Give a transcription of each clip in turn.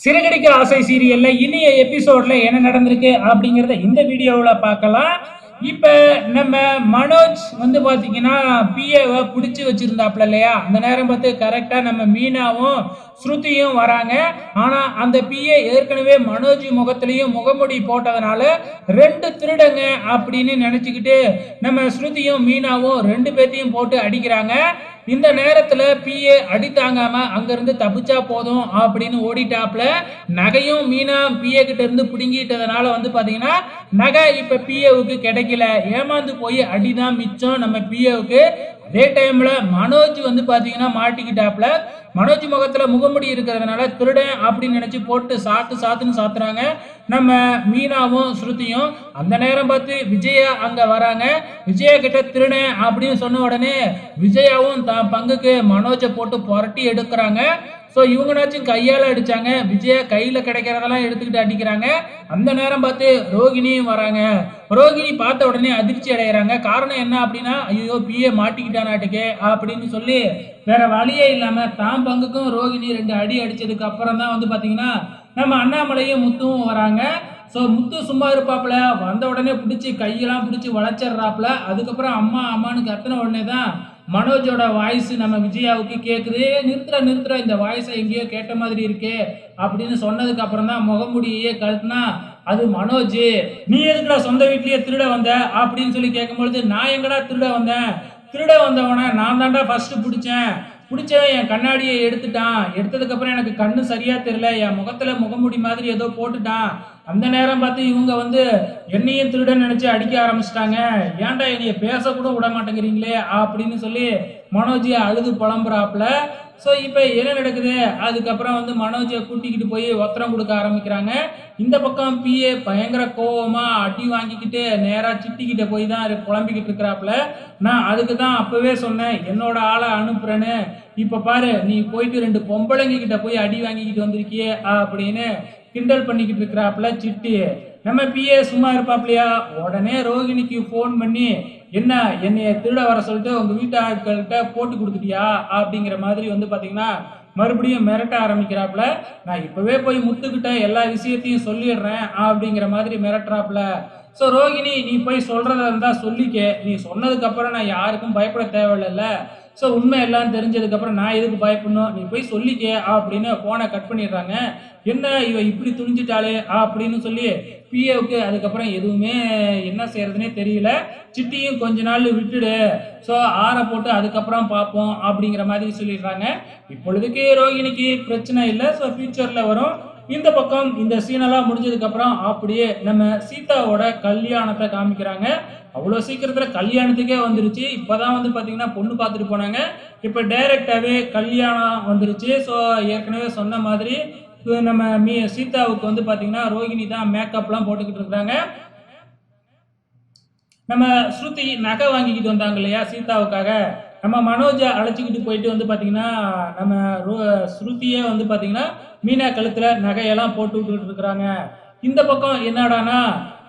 சிறகடிக்கிற ஆசை சீரியல்ல இனிய எபிசோட்ல என்ன நடந்திருக்கு அப்படிங்கறத இந்த வீடியோவில் பார்க்கலாம். இப்போ நம்ம மனோஜ் வந்து பார்த்தீங்கன்னா பிஏவை பிடிச்சி வச்சிருந்தாப்புல இல்லையா? அந்த நேரம் பார்த்து கரெக்டாக நம்ம மீனாவும் ஸ்ருதியும் வராங்க. ஆனால் அந்த பிஏ ஏற்கனவே மனோஜ் முகத்திலையும் முகமுடி போட்டதுனால ரெண்டு திருடங்க அப்படின்னு நினச்சிக்கிட்டு நம்ம ஸ்ருதியும் மீனாவும் ரெண்டு பேர்த்தையும் போட்டு அடிக்கிறாங்க. இந்த நேரத்தில் பிஏ அடி தாங்காம அங்கேருந்து தப்பிச்சா போதும் அப்படின்னு ஓடிட்டாப்ல. நகையும் மீனா பிஏ கிட்ட இருந்து பிடுங்கிட்டதுனால வந்து பார்த்தீங்கன்னா நகை இப்போ பிஏவுக்கு கிடைக்கல. ஏமாந்து போய் அடிதான் மிச்சம் நம்ம பிஏவுக்கு அதே டைமில் மனோஜ் வந்து பார்த்தீங்கன்னா மாட்டிக்கிட்டாப்ல. மனோஜ் முகத்தில் முகமுடி இருக்கிறதுனால திருடன் அப்படின்னு நினச்சி போட்டு சாத்து சாத்துன்னு சாத்துறாங்க. நம்ம மீனாவும் ஸ்ருதியும் அந்த நேரம் பார்த்து விஜயா அங்கே வராங்க. விஜயா கிட்ட திருடன் அப்படின்னு சொன்ன உடனே விஜயாவும் தான் பங்குக்கு மனோஜை போட்டு புரட்டி எடுக்கிறாங்க. ஸோ இவங்கனாச்சும் கையால் அடிச்சாங்க. விஜயா கையில் கிடைக்கிறதெல்லாம் எடுத்துக்கிட்டு அடிக்கிறாங்க. அந்த நேரம் பார்த்து ரோகிணியும் வராங்க. ரோகிணி பார்த்த உடனே அதிர்ச்சி அடைகிறாங்க காரணம் என்ன அப்படின்னா ஐயோ பிஏ மாட்டிக்கிட்டானாட்டுக்கே அப்படின்னு சொல்லி வேற வழியே இல்லாமல் தான் பங்குக்கும் ரோகிணி ரெண்டு அடி அடித்ததுக்கு அப்புறம் தான் வந்து பார்த்தீங்கன்னா நம்ம அண்ணாமலையும் முத்துவும் வராங்க. ஸோ முத்து சும்மா இருப்பாப்புல. வந்த உடனே பிடிச்சி கையெல்லாம் பிடிச்சி வளைச்சிட்றாப்புல. அதுக்கப்புறம் அம்மா அம்மான்னு கத்தின உடனே தான் மனோஜோட வாய்ஸ் நம்ம விஜயாவுக்கு கேட்குது நிறுத்துற நிறுத்துற இந்த வாய்ஸை எங்கேயோ கேட்ட மாதிரி இருக்கே அப்படின்னு சொன்னதுக்கு அப்புறம் தான் முகமுடியே கழட்டினா அது மனோஜ் நீ எதுக்குடா சொந்த வீட்லயே திருட வந்த? அப்படின்னு சொல்லி கேட்கும்பொழுது நான் எங்கடா திருட வந்தேன்? திருட வந்தவனை நான் தாண்டா ஃபர்ஸ்ட் பிடிச்சேன். பிடிச்சவன் என் கண்ணாடியை எடுத்துட்டான். எடுத்ததுக்கப்புறம் எனக்கு கண்ணு சரியா தெரியல. என் முகத்துல முகமுடி மாதிரி ஏதோ போட்டுட்டான். அந்த நேரம் பார்த்து இவங்க வந்து என்னையும் திருடன் நினைச்சு அடிக்க ஆரம்பிச்சிட்டாங்க. ஏன்டா என்னைய பேச கூட விட மாட்டேங்கிறீங்களே? அப்படின்னு சொல்லி மனோஜியை அழுது புலம்புறாப்புல. ஸோ இப்போ என்ன நடக்குது? அதுக்கப்புறம் வந்து மனோஜை கூட்டிக்கிட்டு போய் ஒத்தரம் கொடுக்க ஆரம்பிக்கிறாங்க. இந்த பக்கம் பிஏ பயங்கர கோவமாக அடி வாங்கிக்கிட்டு நேராக சிட்டிக்கிட்ட போய் தான் புலம்பிக்கிட்டு இருக்கிறாப்புல. நான் அதுக்கு தான் அப்போவே சொன்னேன் என்னோட ஆளை அனுப்புறேன்னு. இப்போ பாரு நீ போயிட்டு ரெண்டு பொம்பளைங்க கிட்ட போய் அடி வாங்கிக்கிட்டு வந்திருக்கியே அப்படின்னு கிண்டல் பண்ணிக்கிட்டு இருக்கிறாப்புல சிட்டி. நம்ம பிஏ சும்மா இருப்பாப்லையா உடனே ரோகிணிக்கு ஃபோன் பண்ணி என்ன என்னைய திருட வர சொல்லிட்டு உங்க வீட்டு ஆட்கள்கிட்ட போட்டு கொடுத்துட்டியா? அப்படிங்கிற மாதிரி வந்து பாத்தீங்கன்னா மறுபடியும் மிரட்ட ஆரம்பிக்கிறாப்புல. நான் இப்பவே போய் முத்துக்கிட்ட எல்லா விஷயத்தையும் சொல்லிடுறேன் அப்படிங்கிற மாதிரி மிரட்டுறாப்புல. ஸோ ரோகிணி நீ போய் சொல்றதா இருந்தா சொல்லிக்க. நீ சொன்னதுக்கு அப்புறம் நான் யாருக்கும் பயப்பட தேவையில்லைல்ல. ஸோ உண்மை எல்லாம் தெரிஞ்சதுக்கப்புறம் நான் எதுக்கு பயப்படணும்? நீ போய் சொல்லிக்க அப்படின்னு ஃபோனை கட் பண்ணிடுறாங்க. என்ன இவ இப்படி துணிஞ்சிட்டாளே அப்படின்னு சொல்லி பிஏவுக்கு அதுக்கப்புறம் எதுவுமே என்ன செய்யறதுனே தெரியல. சிட்டியும் கொஞ்ச நாள் விட்டுடு. ஸோ ஆற போட்டு அதுக்கப்புறம் பார்ப்போம் அப்படிங்கிற மாதிரி சொல்லிடுறாங்க. இப்பொழுதுக்கு ரோகிணிக்கு பிரச்சனை இல்லை. ஸோ ஃபியூச்சரில் வரும். இந்த பக்கம் இந்த சீனெல்லாம் முடிஞ்சதுக்கப்புறம் அப்படியே நம்ம சீதாவோட கல்யாணத்தை காமிக்கிறாங்க. அவ்வளோ சீக்கிரத்தில் கல்யாணத்துக்கே வந்துருச்சு. இப்போ தான் வந்து பார்த்தீங்கன்னா பொண்ணு பார்த்துட்டு போனாங்க. இப்போ டைரெக்டாகவே கல்யாணம் வந்துருச்சு. ஸோ ஏற்கனவே சொன்ன மாதிரி நம்ம மீ சீதாவுக்கு வந்து பார்த்தீங்கன்னா ரோகிணி தான் மேக்கப்லாம் போட்டுக்கிட்டு இருக்கிறாங்க. நம்ம ஸ்ருதி நகை வாங்கிக்கிட்டு வந்தாங்க இல்லையா சீதாவுக்காக. நம்ம மனோஜை அழைச்சிக்கிட்டு போயிட்டு வந்து பார்த்தீங்கன்னா நம்ம ரோ ஸ்ருதியே வந்து பார்த்தீங்கன்னா மீனா கழுத்தில் நகையெல்லாம் போட்டு விட்டுக்கிட்டு இருக்கிறாங்க. இந்த பக்கம் என்னடானா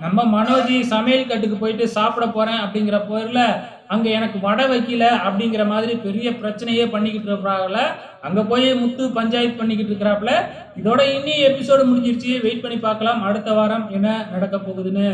நம்ம மனோஜி சமையல் கட்டுக்கு போயிட்டு சாப்பிட போகிறேன் அப்படிங்கிற பேரில் அங்கே எனக்கு வடை வைக்கல அப்படிங்கிற மாதிரி பெரிய பிரச்சனையே பண்ணிக்கிட்டு இருக்கிறாங்கள அங்கே போய் முத்து பஞ்சாயத்து பண்ணிக்கிட்டு இருக்கிறாப்புல இதோட இன்னி எபிசோடு முடிஞ்சிருச்சு. வெயிட் பண்ணி பார்க்கலாம். அடுத்த வாரம் என்ன நடக்க போகுதுன்னு.